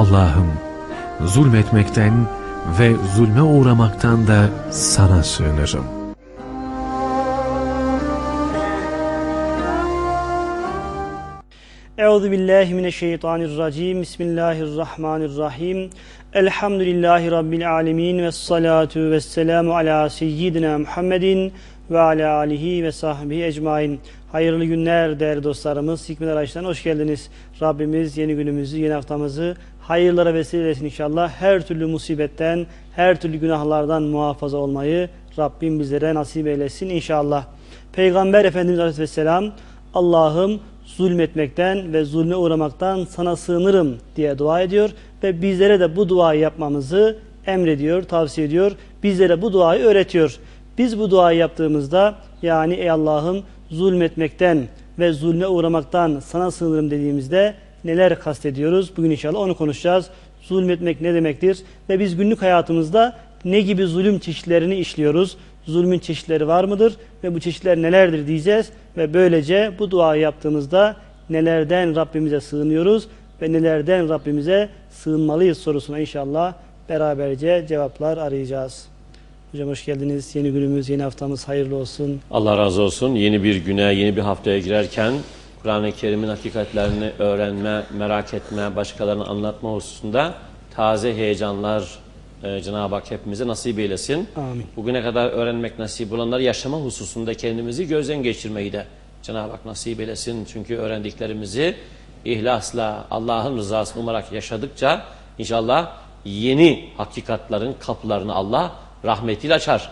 Allah'ım zulmetmekten ve zulme uğramaktan da sana sığınırım. Euzu billahi mineşşeytanirracim. Bismillahirrahmanirrahim. Elhamdülillahi rabbil alamin ve salatu vesselamu ala seyyidina Muhammedin ve ala alihi ve sahbihi ecmaîn. Hayırlı günler değerli dostlarımız. Hikmet Araç'tan hoş geldiniz. Rabbimiz yeni günümüzü, yeni haftamızı hayırlara vesile etsin inşallah. Her türlü musibetten, her türlü günahlardan muhafaza olmayı Rabbim bizlere nasip eylesin inşallah. Peygamber Efendimiz Aleyhisselam Allah'ım zulmetmekten ve zulme uğramaktan sana sığınırım diye dua ediyor ve bizlere de bu duayı yapmamızı emrediyor, tavsiye ediyor. Bizlere bu duayı öğretiyor. Biz bu duayı yaptığımızda yani ey Allah'ım zulmetmekten ve zulme uğramaktan sana sığınırım dediğimizde neler kastediyoruz? Bugün inşallah onu konuşacağız. Zulmetmek ne demektir? Ve biz günlük hayatımızda ne gibi zulüm çeşitlerini işliyoruz? Zulmün çeşitleri var mıdır? Ve bu çeşitler nelerdir diyeceğiz. Ve böylece bu duayı yaptığımızda nelerden Rabbimize sığınıyoruz ve nelerden Rabbimize sığınmalıyız sorusuna inşallah beraberce cevaplar arayacağız. Hocam hoş geldiniz. Yeni günümüz, yeni haftamız hayırlı olsun. Allah razı olsun. Yeni bir güne, yeni bir haftaya girerken Kur'an-ı Kerim'in hakikatlerini öğrenme, merak etme, başkalarına anlatma hususunda taze heyecanlar e, Cenab-ı Hak hepimize nasip eylesin. Amin. Bugüne kadar öğrenmek nasip olanlar yaşama hususunda kendimizi gözden geçirmeyi de Cenab-ı Hak nasip eylesin. Çünkü öğrendiklerimizi ihlasla Allah'ın rızasını umarak yaşadıkça inşallah yeni hakikatların kapılarını Allah rahmetiyle açar.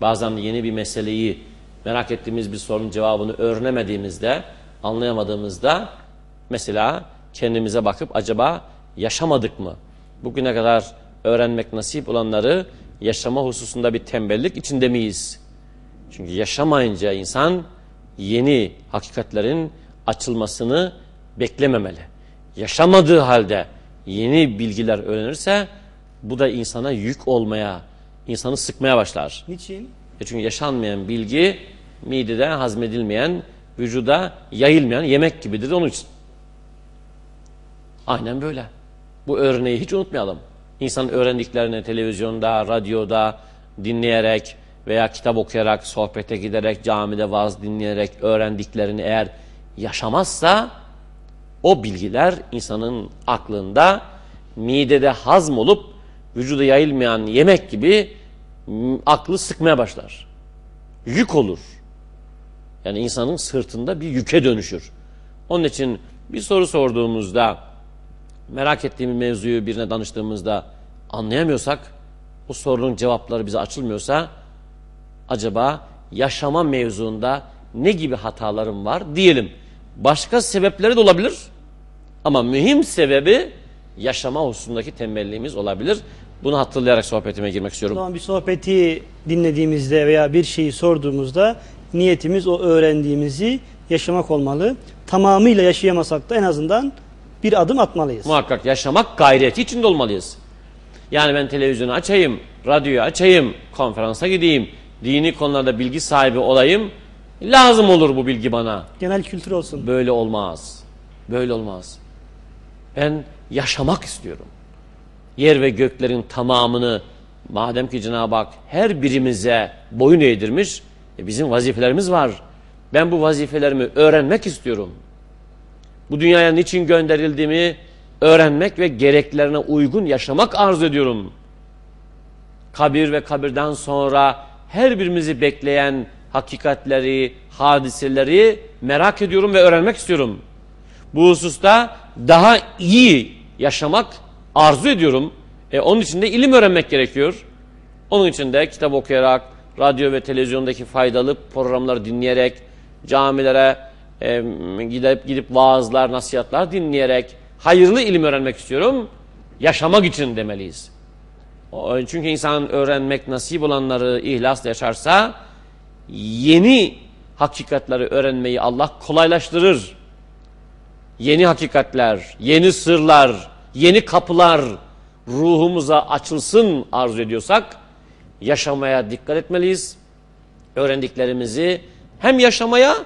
Bazen yeni bir meseleyi merak ettiğimiz bir sorunun cevabını öğrenemediğimizde, anlayamadığımızda mesela kendimize bakıp acaba yaşamadık mı? Bugüne kadar öğrenmek nasip olanları yaşama hususunda bir tembellik içinde miyiz? Çünkü yaşamayınca insan yeni hakikatlerin açılmasını beklememeli. Yaşamadığı halde yeni bilgiler öğrenirse bu da insana yük olmaya, insanı sıkmaya başlar. Niçin? E çünkü yaşanmayan bilgi midede hazmedilmeyen, vücuda yayılmayan yemek gibidir onun için. Aynen böyle. Bu örneği hiç unutmayalım. İnsanın öğrendiklerini televizyonda, radyoda dinleyerek veya kitap okuyarak, sohbete giderek, camide vaaz dinleyerek öğrendiklerini eğer yaşamazsa o bilgiler insanın aklında midede hazm olup vücuda yayılmayan yemek gibi aklı sıkmaya başlar. Yük olur. Yani insanın sırtında bir yüke dönüşür. Onun için bir soru sorduğumuzda merak ettiğimiz mevzuyu birine danıştığımızda anlayamıyorsak o sorunun cevapları bize açılmıyorsa acaba yaşama mevzuunda ne gibi hatalarım var diyelim. Başka sebepleri de olabilir ama mühim sebebi yaşama hususundaki tembelliğimiz olabilir. Bunu hatırlayarak sohbetime girmek O istiyorum. zaman bir sohbeti dinlediğimizde veya bir şeyi sorduğumuzda niyetimiz o öğrendiğimizi yaşamak olmalı. Tamamıyla yaşayamasak da en azından bir adım atmalıyız. Muhakkak yaşamak gayreti içinde olmalıyız. Yani ben televizyonu açayım, radyoyu açayım, konferansa gideyim, dini konularda bilgi sahibi olayım. Lazım olur bu bilgi bana. Genel kültür olsun. Böyle olmaz. Böyle olmaz. Ben yaşamak istiyorum. Yer ve göklerin tamamını madem ki Cenab-ı Hak her birimize boyun eğdirmiş, e bizim vazifelerimiz var. Ben bu vazifelerimi öğrenmek istiyorum. Bu dünyaya niçin gönderildiğimi öğrenmek ve gereklerine uygun yaşamak arzu ediyorum. Kabir ve kabirden sonra her birimizi bekleyen hakikatleri, hadiseleri merak ediyorum ve öğrenmek istiyorum. Bu hususta daha iyi yaşamak arzu ediyorum. E, onun için de ilim öğrenmek gerekiyor. Onun için de kitap okuyarak, radyo ve televizyondaki faydalı programları dinleyerek, camilere e, gidip gidip vaazlar, nasihatlar dinleyerek hayırlı ilim öğrenmek istiyorum. Yaşamak için demeliyiz. Çünkü insan öğrenmek nasip olanları ihlasla yaşarsa yeni hakikatleri öğrenmeyi Allah kolaylaştırır. Yeni hakikatler, yeni sırlar, yeni kapılar ruhumuza açılsın arzu ediyorsak yaşamaya dikkat etmeliyiz. Öğrendiklerimizi hem yaşamaya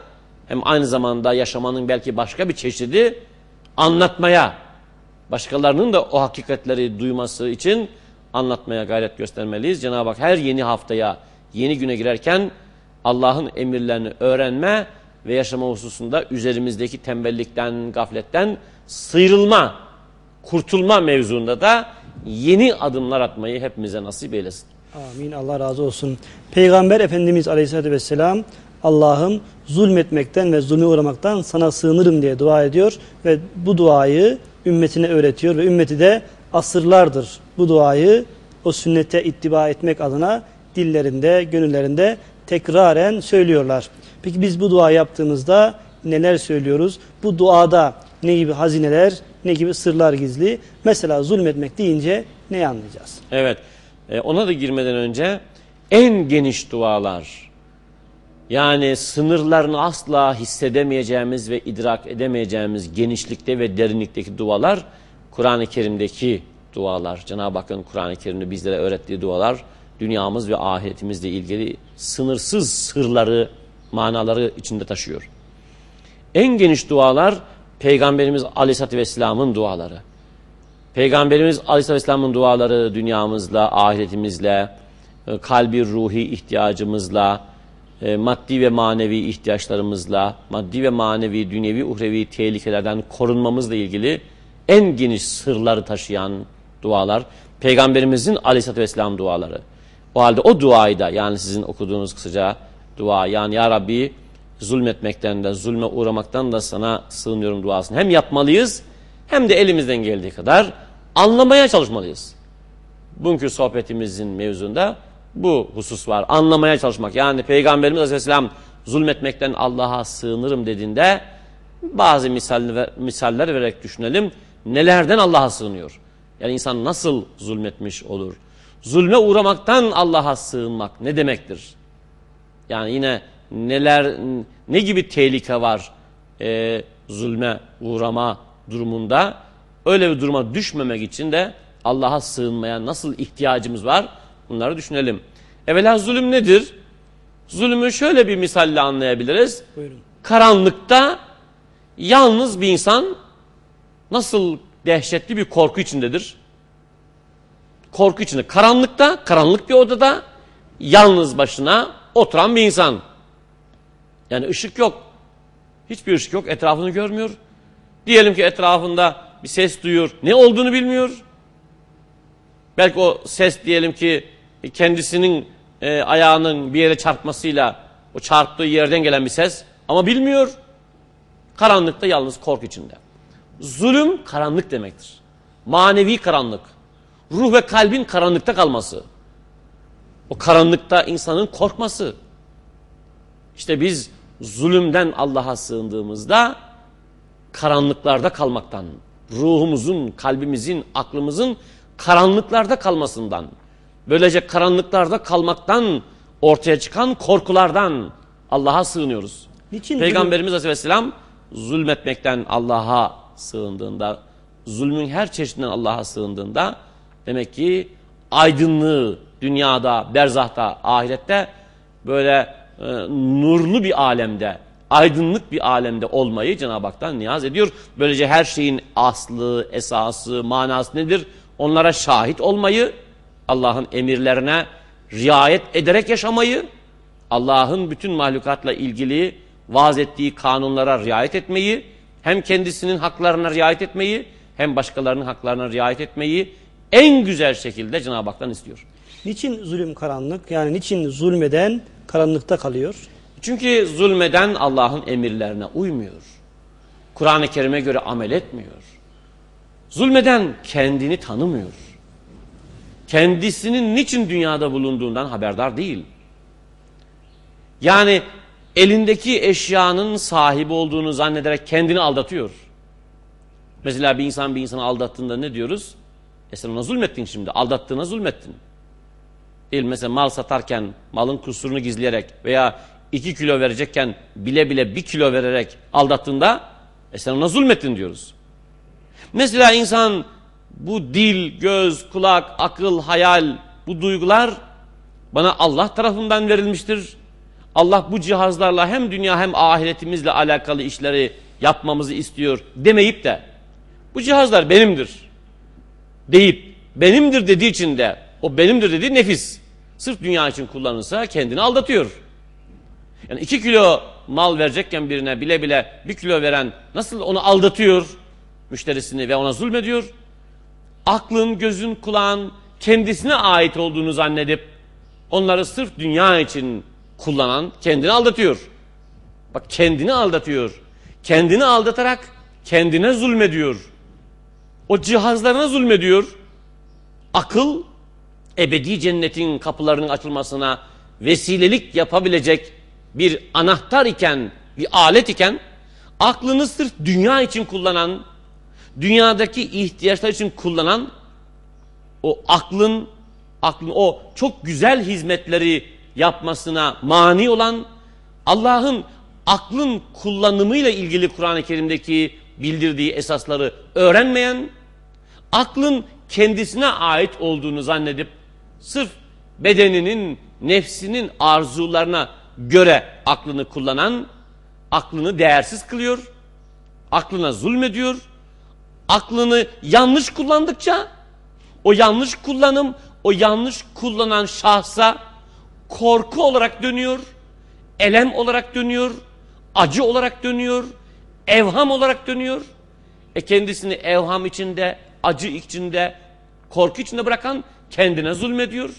hem aynı zamanda yaşamanın belki başka bir çeşidi anlatmaya başkalarının da o hakikatleri duyması için anlatmaya gayret göstermeliyiz. Cenab-ı Hak her yeni haftaya, yeni güne girerken Allah'ın emirlerini öğrenme ve yaşama hususunda üzerimizdeki tembellikten, gafletten sıyrılma, kurtulma mevzuunda da yeni adımlar atmayı hepimize nasip eylesin. Amin. Allah razı olsun. Peygamber Efendimiz Aleyhisselatü Vesselam Allah'ım zulmetmekten ve zulme uğramaktan sana sığınırım diye dua ediyor ve bu duayı ümmetine öğretiyor ve ümmeti de asırlardır bu duayı o sünnete ittiba etmek adına dillerinde, gönüllerinde tekraren söylüyorlar. Peki biz bu dua yaptığımızda neler söylüyoruz? Bu duada ne gibi hazineler, ne gibi sırlar gizli? Mesela zulmetmek deyince ne anlayacağız? Evet, e, ona da girmeden önce en geniş dualar, yani sınırlarını asla hissedemeyeceğimiz ve idrak edemeyeceğimiz genişlikte ve derinlikteki dualar, Kur'an-ı Kerim'deki dualar. Cenab-ı Hakk'ın Kur'an-ı Kerim'de bizlere öğrettiği dualar, dünyamız ve ahiretimizle ilgili sınırsız sırları, manaları içinde taşıyor. En geniş dualar Peygamberimiz Aleyhisselatü Vesselam'ın duaları. Peygamberimiz Aleyhisselatü Vesselam'ın duaları dünyamızla, ahiretimizle, e, kalbi ruhi ihtiyacımızla, e, maddi ve manevi ihtiyaçlarımızla, maddi ve manevi, dünyevi, uhrevi tehlikelerden korunmamızla ilgili en geniş sırları taşıyan dualar. Peygamberimizin Aleyhisselatü Vesselam duaları. O halde o duayı da yani sizin okuduğunuz kısaca dua yani Ya Rabbi zulmetmekten de zulme uğramaktan da sana sığınıyorum duasını hem yapmalıyız hem de elimizden geldiği kadar anlamaya çalışmalıyız. Bugünkü sohbetimizin mevzunda bu husus var. Anlamaya çalışmak. Yani Peygamberimiz Aleyhisselam zulmetmekten Allah'a sığınırım dediğinde bazı misaller, vererek düşünelim. Nelerden Allah'a sığınıyor? Yani insan nasıl zulmetmiş olur? Zulme uğramaktan Allah'a sığınmak ne demektir? Yani yine neler, ne gibi tehlike var e, zulme uğrama durumunda? Öyle bir duruma düşmemek için de Allah'a sığınmaya nasıl ihtiyacımız var? Bunları düşünelim. Evvela zulüm nedir? Zulümü şöyle bir misalle anlayabiliriz. Buyurun. Karanlıkta yalnız bir insan nasıl dehşetli bir korku içindedir? Korku içinde. Karanlıkta, karanlık bir odada yalnız başına oturan bir insan. Yani ışık yok. Hiçbir ışık yok. Etrafını görmüyor. Diyelim ki etrafında bir ses duyuyor. Ne olduğunu bilmiyor. Belki o ses diyelim ki kendisinin e, ayağının bir yere çarpmasıyla o çarptığı yerden gelen bir ses ama bilmiyor. Karanlıkta yalnız korku içinde. Zulüm karanlık demektir. Manevi karanlık. Ruh ve kalbin karanlıkta kalması. O karanlıkta insanın korkması. İşte biz zulümden Allah'a sığındığımızda karanlıklarda kalmaktan, ruhumuzun, kalbimizin, aklımızın karanlıklarda kalmasından, böylece karanlıklarda kalmaktan ortaya çıkan korkulardan Allah'a sığınıyoruz. Niçin Peygamberimiz Aleyhisselam zulmetmekten Allah'a sığındığında, zulmün her çeşidinden Allah'a sığındığında demek ki aydınlığı dünyada, berzahta, ahirette böyle e, nurlu bir alemde, aydınlık bir alemde olmayı Cenab-ı Hak'tan niyaz ediyor. Böylece her şeyin aslı, esası, manası nedir? Onlara şahit olmayı, Allah'ın emirlerine riayet ederek yaşamayı, Allah'ın bütün mahlukatla ilgili vaaz ettiği kanunlara riayet etmeyi, hem kendisinin haklarına riayet etmeyi, hem başkalarının haklarına riayet etmeyi en güzel şekilde Cenab-ı Hak'tan istiyor. Niçin zulüm karanlık? Yani niçin zulmeden karanlıkta kalıyor? Çünkü zulmeden Allah'ın emirlerine uymuyor. Kur'an-ı Kerim'e göre amel etmiyor. Zulmeden kendini tanımıyor. Kendisinin niçin dünyada bulunduğundan haberdar değil. Yani elindeki eşyanın sahibi olduğunu zannederek kendini aldatıyor. Mesela bir insan bir insanı aldattığında ne diyoruz? E sen ona zulmettin şimdi. Aldattığına zulmettin. Değil mesela mal satarken malın kusurunu gizleyerek veya iki kilo verecekken bile bile bir kilo vererek aldattığında e sen ona zulmettin diyoruz. Mesela insan bu dil, göz, kulak, akıl, hayal bu duygular bana Allah tarafından verilmiştir. Allah bu cihazlarla hem dünya hem ahiretimizle alakalı işleri yapmamızı istiyor demeyip de bu cihazlar benimdir deyip benimdir dediği için de o benimdir dediği nefis. Sırf dünya için kullanılsa kendini aldatıyor. Yani iki kilo mal verecekken birine bile bile bir kilo veren nasıl onu aldatıyor müşterisini ve ona zulmediyor. Aklın, gözün, kulağın kendisine ait olduğunu zannedip onları sırf dünya için kullanan kendini aldatıyor. Bak kendini aldatıyor. Kendini aldatarak kendine zulmediyor. O cihazlarına zulmediyor. Akıl ebedi cennetin kapılarının açılmasına vesilelik yapabilecek bir anahtar iken, bir alet iken aklını sırf dünya için kullanan, dünyadaki ihtiyaçlar için kullanan o aklın aklın o çok güzel hizmetleri yapmasına mani olan Allah'ın aklın kullanımıyla ilgili Kur'an-ı Kerim'deki bildirdiği esasları öğrenmeyen, aklın kendisine ait olduğunu zannedip sırf bedeninin, nefsinin arzularına göre aklını kullanan, aklını değersiz kılıyor, aklına zulmediyor, aklını yanlış kullandıkça o yanlış kullanım, o yanlış kullanan şahsa korku olarak dönüyor, elem olarak dönüyor, acı olarak dönüyor, evham olarak dönüyor. E kendisini evham içinde, acı içinde, korku içinde bırakan kendine zulmediyor.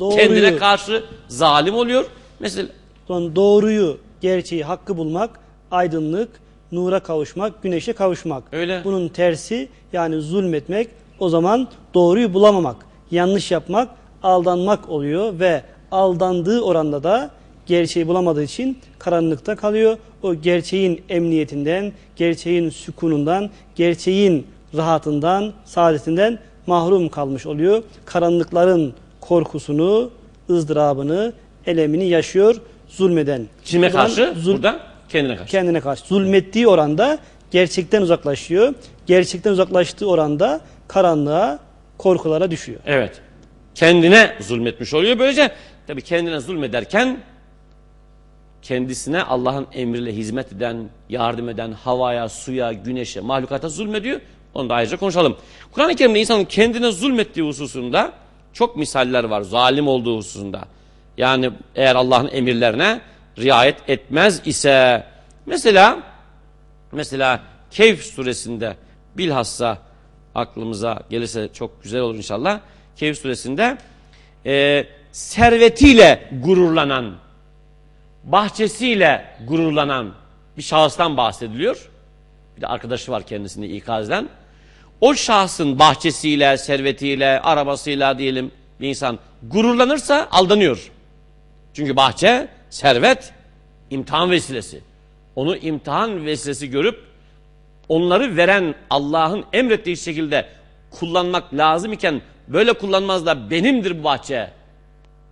doğruyu, Kendine karşı zalim oluyor. Mesela doğruyu, gerçeği, hakkı bulmak, aydınlık, nura kavuşmak, güneşe kavuşmak. Öyle. Bunun tersi yani zulmetmek, o zaman doğruyu bulamamak, yanlış yapmak, aldanmak oluyor ve aldandığı oranda da gerçeği bulamadığı için karanlıkta kalıyor. O gerçeğin emniyetinden, gerçeğin sükunundan, gerçeğin rahatından, saadetinden mahrum kalmış oluyor. Karanlıkların korkusunu, ızdırabını, elemini yaşıyor zulmeden. kime karşı? zul- Burada kendine karşı. kendine karşı zulmettiği oranda gerçekten uzaklaşıyor. Gerçekten uzaklaştığı oranda karanlığa, korkulara düşüyor. Evet. Kendine zulmetmiş oluyor. Böylece tabii kendine zulmederken kendisine Allah'ın emriyle hizmet eden, yardım eden havaya, suya, güneşe, mahlukata zulmediyor. Onu da ayrıca konuşalım. Kur'an-ı Kerim'de insanın kendine zulmettiği hususunda çok misaller var. Zalim olduğu hususunda. Yani eğer Allah'ın emirlerine riayet etmez ise mesela mesela Keyf suresinde bilhassa aklımıza gelirse çok güzel olur inşallah. Keyf suresinde e, servetiyle gururlanan, bahçesiyle gururlanan bir şahıstan bahsediliyor. Bir de arkadaşı var kendisini ikaz eden. O şahsın bahçesiyle, servetiyle, arabasıyla diyelim bir insan gururlanırsa aldanıyor. Çünkü bahçe, servet imtihan vesilesi. Onu imtihan vesilesi görüp onları veren Allah'ın emrettiği şekilde kullanmak lazım iken böyle kullanmaz da benimdir bu bahçe.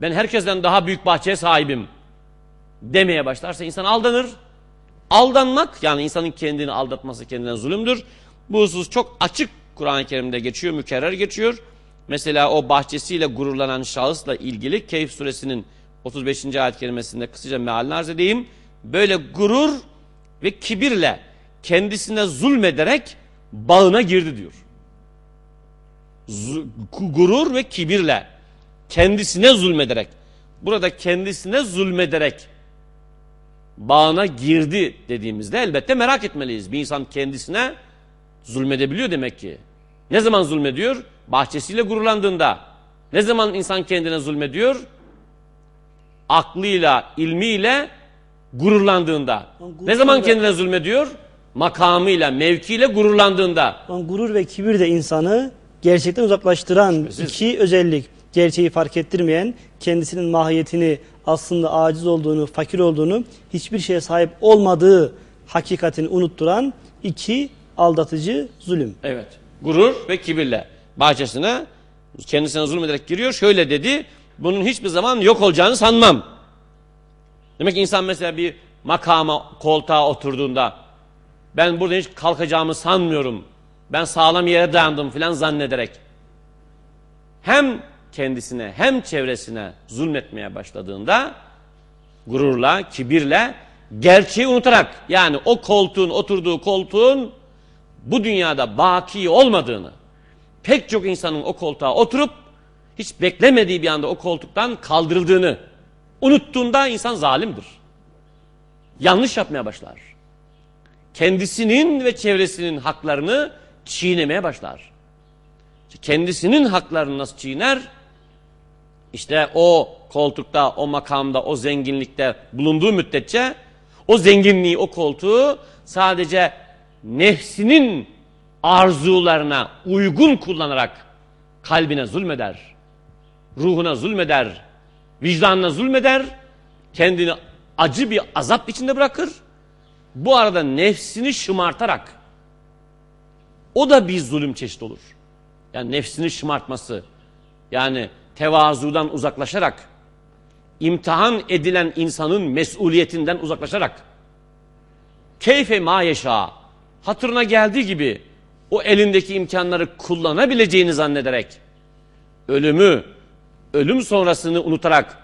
Ben herkesten daha büyük bahçeye sahibim demeye başlarsa insan aldanır. Aldanmak yani insanın kendini aldatması kendinden zulümdür. Bu husus çok açık Kur'an-ı Kerim'de geçiyor, mükerrer geçiyor. Mesela o bahçesiyle gururlanan şahısla ilgili Keyf suresinin 35. ayet kerimesinde kısaca mealini arz edeyim. Böyle gurur ve kibirle kendisine zulmederek bağına girdi diyor. Zu- gurur ve kibirle kendisine zulmederek burada kendisine zulmederek bağına girdi dediğimizde elbette merak etmeliyiz. Bir insan kendisine zulmedebiliyor demek ki. Ne zaman zulmediyor? Bahçesiyle gururlandığında. Ne zaman insan kendine zulmediyor? Aklıyla, ilmiyle gururlandığında. Gurur Ne zaman kendine zulmediyor? Makamıyla, mevkiyle gururlandığında. Gurur ve kibir de insanı gerçekten uzaklaştıran Şüphesiz. iki özellik. Gerçeği fark ettirmeyen, kendisinin mahiyetini aslında aciz olduğunu, fakir olduğunu, hiçbir şeye sahip olmadığı hakikatini unutturan iki aldatıcı zulüm. Evet. Gurur ve kibirle bahçesine kendisine zulmederek giriyor. Şöyle dedi. Bunun hiçbir zaman yok olacağını sanmam. Demek ki insan mesela bir makama, koltuğa oturduğunda ben burada hiç kalkacağımı sanmıyorum. Ben sağlam yere dayandım filan zannederek hem kendisine hem çevresine zulmetmeye başladığında gururla, kibirle, gerçeği unutarak yani o koltuğun, oturduğu koltuğun bu dünyada baki olmadığını, pek çok insanın o koltuğa oturup hiç beklemediği bir anda o koltuktan kaldırıldığını unuttuğunda insan zalimdir. Yanlış yapmaya başlar. Kendisinin ve çevresinin haklarını çiğnemeye başlar. Kendisinin haklarını nasıl çiğner? İşte o koltukta, o makamda, o zenginlikte bulunduğu müddetçe o zenginliği, o koltuğu sadece nefsinin arzularına uygun kullanarak kalbine zulmeder, ruhuna zulmeder, vicdanına zulmeder, kendini acı bir azap içinde bırakır. Bu arada nefsini şımartarak o da bir zulüm çeşit olur. Yani nefsini şımartması, yani tevazudan uzaklaşarak, imtihan edilen insanın mesuliyetinden uzaklaşarak, keyfe ma yaşa, hatırına geldiği gibi o elindeki imkanları kullanabileceğini zannederek, ölümü, ölüm sonrasını unutarak,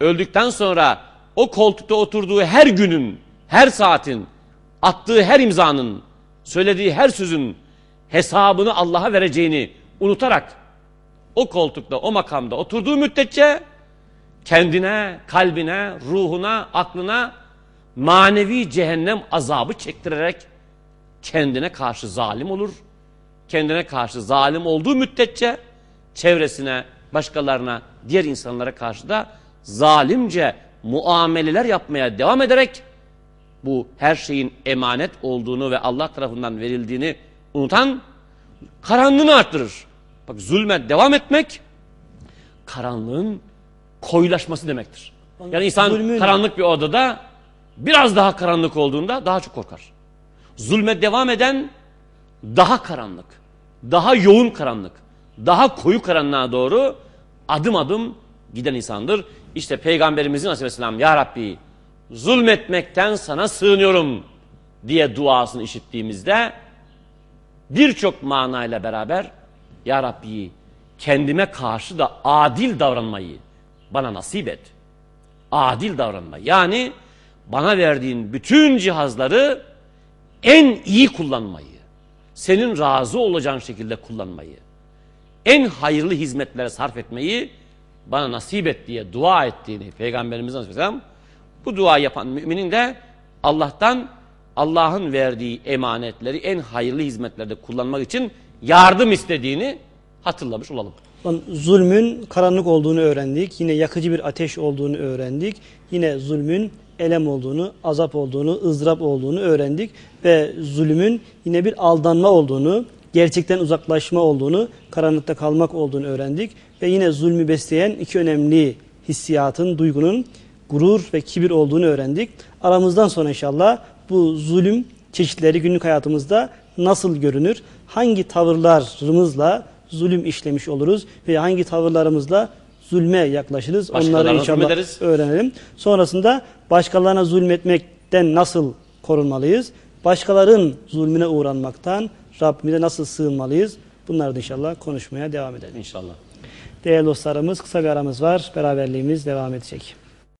öldükten sonra o koltukta oturduğu her günün, her saatin, attığı her imzanın, söylediği her sözün hesabını Allah'a vereceğini unutarak o koltukta, o makamda oturduğu müddetçe kendine, kalbine, ruhuna, aklına manevi cehennem azabı çektirerek kendine karşı zalim olur. Kendine karşı zalim olduğu müddetçe çevresine, başkalarına, diğer insanlara karşı da zalimce muameleler yapmaya devam ederek bu her şeyin emanet olduğunu ve Allah tarafından verildiğini unutan karanlığını arttırır. Bak zulme devam etmek karanlığın koyulaşması demektir. Yani insan Zulmün- karanlık bir odada biraz daha karanlık olduğunda daha çok korkar. Zulme devam eden daha karanlık, daha yoğun karanlık, daha koyu karanlığa doğru adım adım giden insandır. İşte Peygamberimizin aleyhisselam Ya Rabbi zulmetmekten sana sığınıyorum diye duasını işittiğimizde birçok manayla beraber Ya Rabbi kendime karşı da adil davranmayı bana nasip et. Adil davranma. Yani bana verdiğin bütün cihazları en iyi kullanmayı, senin razı olacağın şekilde kullanmayı, en hayırlı hizmetlere sarf etmeyi bana nasip et diye dua ettiğini Peygamberimiz Aleyhisselam bu dua yapan müminin de Allah'tan Allah'ın verdiği emanetleri en hayırlı hizmetlerde kullanmak için yardım istediğini hatırlamış olalım. Zulmün karanlık olduğunu öğrendik. Yine yakıcı bir ateş olduğunu öğrendik. Yine zulmün elem olduğunu, azap olduğunu, ızdırap olduğunu öğrendik. Ve zulmün yine bir aldanma olduğunu, gerçekten uzaklaşma olduğunu, karanlıkta kalmak olduğunu öğrendik. Ve yine zulmü besleyen iki önemli hissiyatın, duygunun gurur ve kibir olduğunu öğrendik. Aramızdan sonra inşallah bu zulüm çeşitleri günlük hayatımızda nasıl görünür? Hangi tavırlarımızla zulüm işlemiş oluruz ve hangi tavırlarımızla zulme yaklaşırız? Onları inşallah öğrenelim. Sonrasında başkalarına zulmetmekten nasıl korunmalıyız? Başkaların zulmüne uğranmaktan Rabbimize nasıl sığınmalıyız? Bunları da inşallah konuşmaya devam edelim. İnşallah. Değerli dostlarımız kısa bir aramız var. Beraberliğimiz devam edecek.